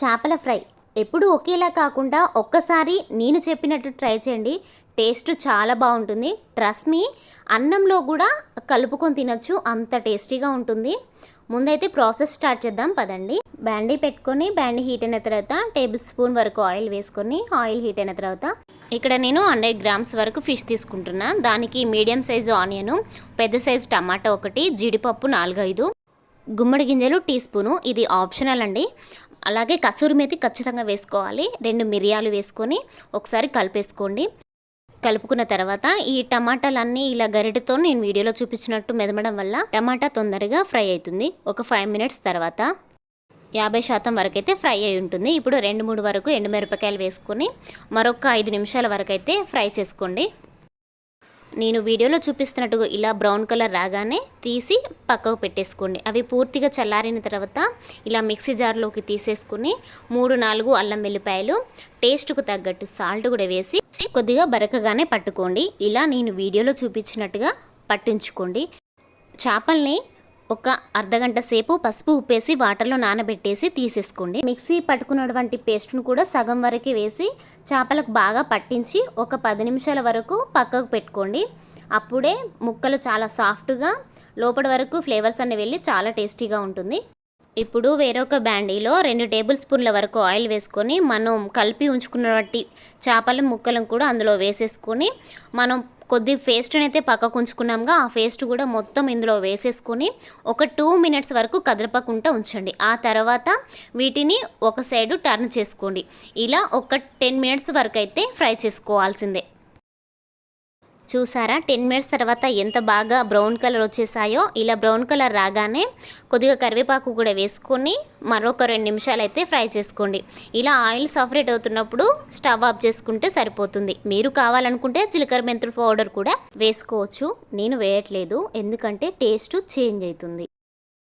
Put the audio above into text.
చేపల ఫ్రై. ఎప్పుడు ఒకేలా కాకుండా ఒక్కసారి నేను చెప్పినట్టు ట్రై చేయండి. టేస్ట్ చాలా బాగుంటుంది. ట్రస్ట్ మీ అన్నంలో కూడా కలుపుకొని తినొచ్చు. అంత టేస్టీగా ఉంటుంది. ముందైతే ప్రాసెస్ స్టార్ట్ చేద్దాం. పదండి. బ్యాండీ పెట్టుకొని బ్యాండీ హీట్ అయిన తర్వాత టేబుల్ స్పూన్ వరకు ఆయిల్ వేసుకొని ఆయిల్ హీట్ అయిన తర్వాత ఇక్కడ నేను హండ్రెడ్ గ్రామ్స్ వరకు ఫిష్ తీసుకుంటున్నా. దానికి మీడియం సైజు ఆనియన్ పెద్ద సైజు టమాటా ఒకటి జీడిపప్పు నాలుగైదు గుమ్మడి గింజలు టీ స్పూను. ఇది ఆప్షనల్ అండి. అలాగే కసూరి మేతి ఖచ్చితంగా వేసుకోవాలి. రెండు మిరియాలు వేసుకొని ఒకసారి కలిపేసుకోండి. కలుపుకున్న తర్వాత ఈ టమాటాలన్నీ ఇలా గరిటతో నేను వీడియోలో చూపించినట్టు మెదమడం వల్ల టమాటా తొందరగా ఫ్రై అవుతుంది. ఒక ఫైవ్ మినిట్స్ తర్వాత యాభై శాతం వరకు అయితే ఫ్రై అయి ఉంటుంది. ఇప్పుడు రెండు మూడు వరకు ఎండుమిరపకాయలు వేసుకొని మరొక ఐదు నిమిషాల వరకు అయితే ఫ్రై చేసుకోండి. నేను వీడియోలో చూపిస్తున్నట్టుగా ఇలా బ్రౌన్ కలర్ రాగానే తీసి పక్కకు పెట్టేసుకోండి. అవి పూర్తిగా చల్లారిన తర్వాత ఇలా మిక్సీ జార్లోకి తీసేసుకుని మూడు నాలుగు అల్లం వెల్లిపాయలు టేస్ట్కు తగ్గట్టు సాల్ట్ కూడా వేసి కొద్దిగా బరకగానే పట్టుకోండి. ఇలా నేను వీడియోలో చూపించినట్టుగా పట్టించుకోండి. చేపల్ని ఒక అర్ధగంట సేపు పసుపు ఉప్పేసి వాటర్లో నానబెట్టేసి తీసేసుకోండి. మిక్సీ పట్టుకున్నటువంటి పేస్ట్ను కూడా సగం వరకు వేసి చేపలకు బాగా పట్టించి ఒక పది నిమిషాల వరకు పక్కకు పెట్టుకోండి. అప్పుడే ముక్కలు చాలా సాఫ్ట్గా లోపల వరకు ఫ్లేవర్స్ అన్ని వెళ్ళి చాలా టేస్టీగా ఉంటుంది. ఇప్పుడు వేరొక బ్యాండీలో రెండు టేబుల్ స్పూన్ల వరకు ఆయిల్ వేసుకొని మనం కలిపి ఉంచుకున్నటువంటి చేపల ముక్కలను కూడా అందులో వేసేసుకొని మనం కొద్ది పేస్ట్ని అయితే పక్కకు ఉంచుకున్నాంగా ఆ పేస్ట్ కూడా మొత్తం ఇందులో వేసేసుకొని ఒక టూ మినిట్స్ వరకు కదలపకుండా ఉంచండి. ఆ తర్వాత వీటిని ఒక సైడు టర్న్ చేసుకోండి. ఇలా ఒక టెన్ మినిట్స్ వరకు అయితే ఫ్రై చేసుకోవాల్సిందే. చూసారా? టెన్ మినిట్స్ తర్వాత ఎంత బాగా బ్రౌన్ కలర్ వచ్చేసాయో ఇలా బ్రౌన్ కలర్ రాగానే కొద్దిగా కరివేపాకు కూడా వేసుకొని మరొక రెండు నిమిషాలు అయితే ఫ్రై చేసుకోండి. ఇలా ఆయిల్ సపరేట్ అవుతున్నప్పుడు స్టవ్ ఆఫ్ చేసుకుంటే సరిపోతుంది. మీరు కావాలనుకుంటే జీలకర్ర మెంతులు పౌడర్ కూడా వేసుకోవచ్చు. నేను వేయట్లేదు. ఎందుకంటే టేస్ట్ చేంజ్ అవుతుంది.